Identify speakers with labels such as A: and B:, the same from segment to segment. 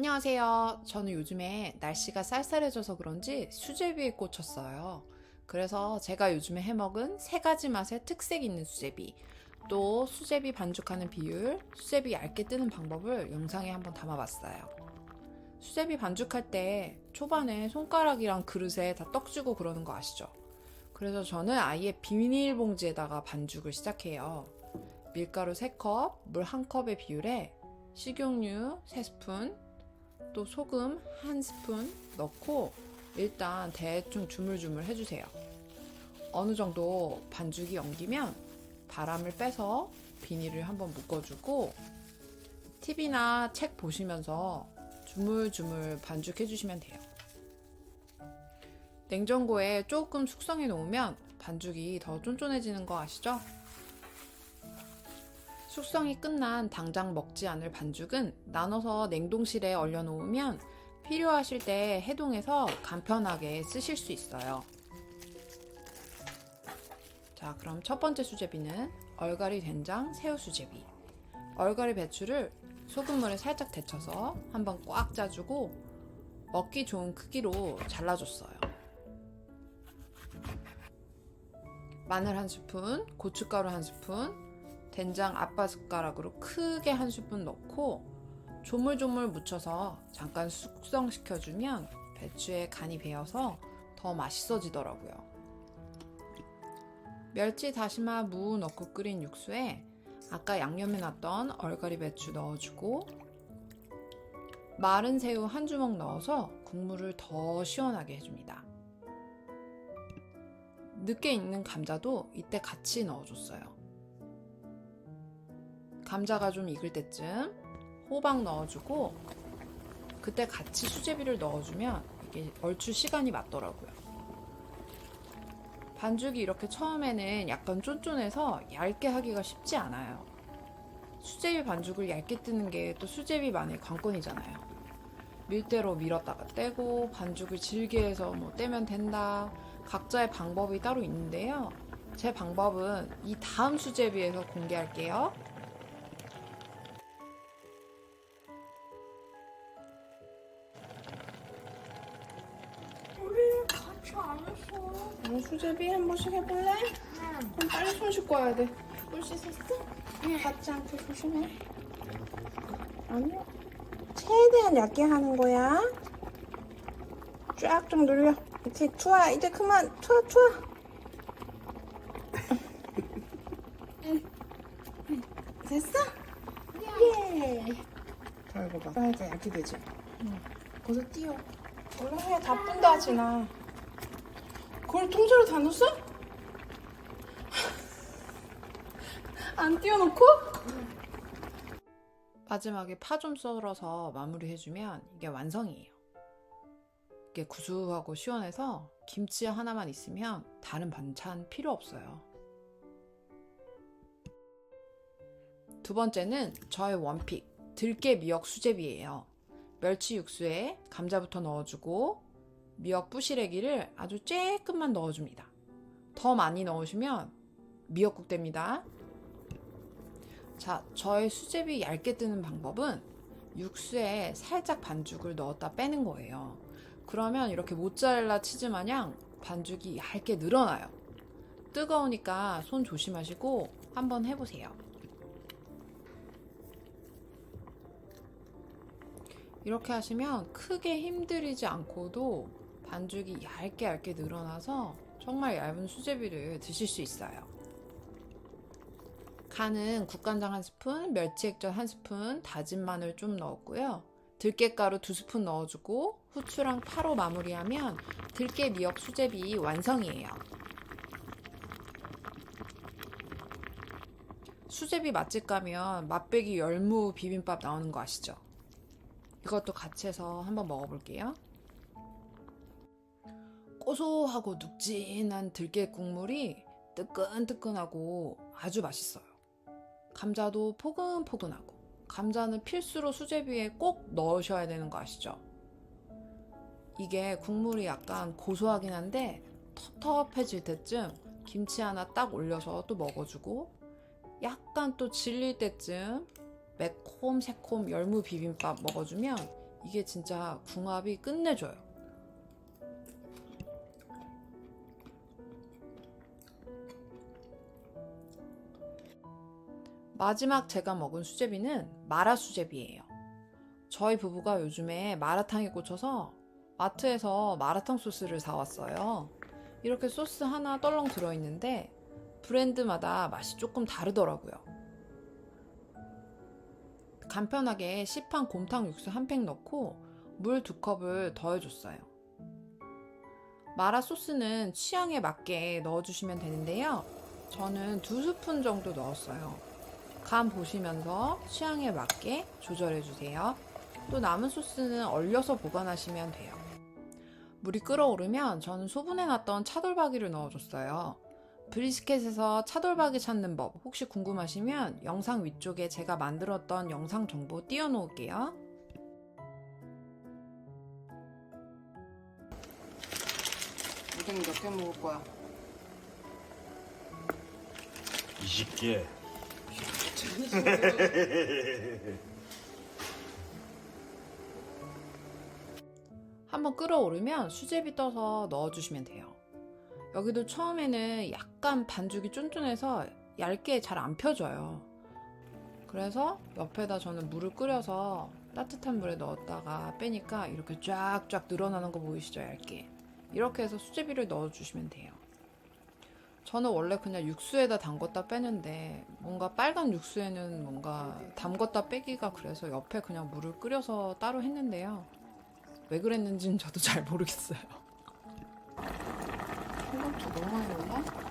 A: 안녕하세요. 저는 요즘에 날씨가 쌀쌀해져서 그런지 수제비에 꽂혔어요. 그래서 제가 요즘에 해먹은 세 가지 맛의 특색 있는 수제비, 또 수제비 반죽하는 비율, 수제비 얇게 뜨는 방법을 영상에 한번 담아봤어요. 수제비 반죽할 때 초반에 손가락이랑 그릇에 다 떡지고 그러는 거 아시죠? 그래서 저는 아예 비닐봉지에다가 반죽을 시작해요. 밀가루 3컵, 물 1컵의 비율에 식용유 3스푼, 또 소금 한 스푼 넣고 일단 대충 주물주물 해주세요. 어느 정도 반죽이 엉기면 바람을 빼서 비닐을 한번 묶어주고 TV나 책 보시면서 주물주물 반죽해 주시면 돼요. 냉장고에 조금 숙성해 놓으면 반죽이 더 쫀쫀해지는 거 아시죠? 숙성이 끝난 당장 먹지 않을 반죽은 나눠서 냉동실에 얼려놓으면 필요하실 때 해동해서 간편하게 쓰실 수 있어요. 자, 그럼 첫 번째 수제비는 얼갈이 된장 새우 수제비. 얼갈이 배추를 소금물에 살짝 데쳐서 한번 꽉 짜주고 먹기 좋은 크기로 잘라줬어요. 마늘 한 스푼, 고춧가루 한 스푼, 된장 아빠 숟가락으로 크게 한 스푼 넣고 조물조물 묻혀서 잠깐 숙성시켜주면 배추에 간이 배어서 더 맛있어지더라고요. 멸치, 다시마, 무 넣고 끓인 육수에 아까 양념해놨던 얼갈이 배추 넣어주고 마른 새우 한 주먹 넣어서 국물을 더 시원하게 해줍니다. 늦게 익는 감자도 이때 같이 넣어줬어요. 감자가 좀 익을 때쯤 호박 넣어주고 그때 같이 수제비를 넣어주면 이게 얼추 시간이 맞더라고요. 반죽이 이렇게 처음에는 약간 쫀쫀해서 얇게 하기가 쉽지 않아요. 수제비 반죽을 얇게 뜨는 게 또 수제비만의 관건이잖아요. 밀대로 밀었다가 떼고 반죽을 질게 해서 뭐 떼면 된다. 각자의 방법이 따로 있는데요. 제 방법은 이 다음 수제비에서 공개할게요.
B: 안 했어.
A: 뭐 수제비 한 번씩 해볼래?
B: 응.
A: 그럼 빨리 손 씻고 와야 돼.
B: 물 씻었어? 닿지 않게 조심해.
C: 아니요. 최대한 얇게 하는 거야. 쫙 좀 눌려. 이렇게 좋아. 이제 그만. 좋아, 좋아. 됐어? 예. 자, 이거 봐. 빨리 얇게 되지? 응. 거기서 띄워. 원래 해. 다 뿐다 하지 나. 그걸 통째로 다 넣었어? 안 띄워놓고?
A: 마지막에 파 좀 썰어서 마무리해주면 이게 완성이에요. 이게 구수하고 시원해서 김치 하나만 있으면 다른 반찬 필요 없어요. 두 번째는 저의 원픽 들깨 미역 수제비예요. 멸치 육수에 감자부터 넣어주고 미역 부 시래기를 아주 쬐끔만 넣어줍니다. 더 많이 넣으시면 미역국 됩니다. 자, 저의 수제비 얇게 뜨는 방법은 육수에 살짝 반죽을 넣었다 빼는 거예요. 그러면 이렇게 모짜렐라 치즈 마냥 반죽이 얇게 늘어나요. 뜨거우니까 손 조심하시고 한번 해보세요. 이렇게 하시면 크게 힘들이지 않고도 반죽이 얇게 얇게 늘어나서 정말 얇은 수제비를 드실 수 있어요. 간은 국간장 한 스푼, 멸치 액젓 한 스푼, 다진 마늘 좀 넣었고요. 들깨가루 두 스푼 넣어주고 후추랑 파로 마무리하면 들깨 미역 수제비 완성이에요. 수제비 맛집 가면 맛배기 열무 비빔밥 나오는 거 아시죠? 이것도 같이 해서 한번 먹어볼게요. 고소하고 눅진한 들깨 국물이 뜨끈뜨끈하고 아주 맛있어요. 감자도 포근포근하고 감자는 필수로 수제비에 꼭 넣으셔야 되는 거 아시죠? 이게 국물이 약간 고소하긴 한데 텁텁해질 때쯤 김치 하나 딱 올려서 또 먹어주고 약간 또 질릴 때쯤 매콤 새콤 열무 비빔밥 먹어주면 이게 진짜 궁합이 끝내줘요. 마지막 제가 먹은 수제비는 마라 수제비예요. 저희 부부가 요즘에 마라탕에 꽂혀서 마트에서 마라탕 소스를 사왔어요. 이렇게 소스 하나 떨렁 들어있는데 브랜드마다 맛이 조금 다르더라고요. 간편하게 시판 곰탕 육수 한 팩 넣고 물 두 컵을 더해줬어요. 마라 소스는 취향에 맞게 넣어주시면 되는데요. 저는 두 스푼 정도 넣었어요. 간 보시면서 취향에 맞게 조절해 주세요. 또 남은 소스는 얼려서 보관하시면 돼요. 물이 끓어오르면 저는 소분해 놨던 차돌박이를 넣어줬어요. 브리스켓에서 차돌박이 찾는 법 혹시 궁금하시면 영상 위쪽에 제가 만들었던 영상 정보 띄워놓을게요.
C: 우동이 몇개 먹을 거야?
D: 20개.
A: 한번 끓어오르면 수제비 떠서 넣어주시면 돼요. 여기도 처음에는 약간 반죽이 쫀쫀해서 얇게 잘 안 펴져요. 그래서 옆에다 저는 물을 끓여서 따뜻한 물에 넣었다가 빼니까 이렇게 쫙쫙 늘어나는 거 보이시죠? 얇게. 이렇게 해서 수제비를 넣어주시면 돼요. 저는 원래 그냥 육수에다 담궜다 빼는데 뭔가 빨간 육수에는 뭔가 담궜다 빼기가 그래서 옆에 그냥 물을 끓여서 따로 했는데요. 왜 그랬는지는 저도 잘 모르겠어요.
C: 생각보다 너무 많이 올라?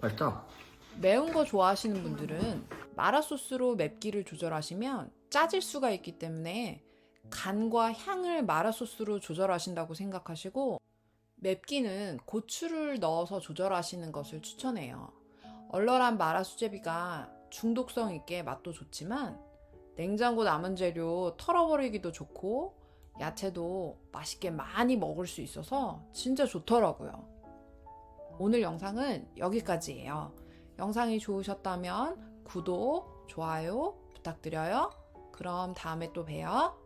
D: 맛있다.
A: 매운 거 좋아하시는 분들은 마라 소스로 맵기를 조절하시면 짜질 수가 있기 때문에 간과 향을 마라 소스로 조절하신다고 생각하시고 맵기는 고추를 넣어서 조절하시는 것을 추천해요. 얼얼한 마라 수제비가 중독성 있게 맛도 좋지만 냉장고 남은 재료 털어버리기도 좋고 야채도 맛있게 많이 먹을 수 있어서 진짜 좋더라고요. 오늘 영상은 여기까지예요. 영상이 좋으셨다면 구독, 좋아요 부탁드려요. 그럼 다음에 또 봬요.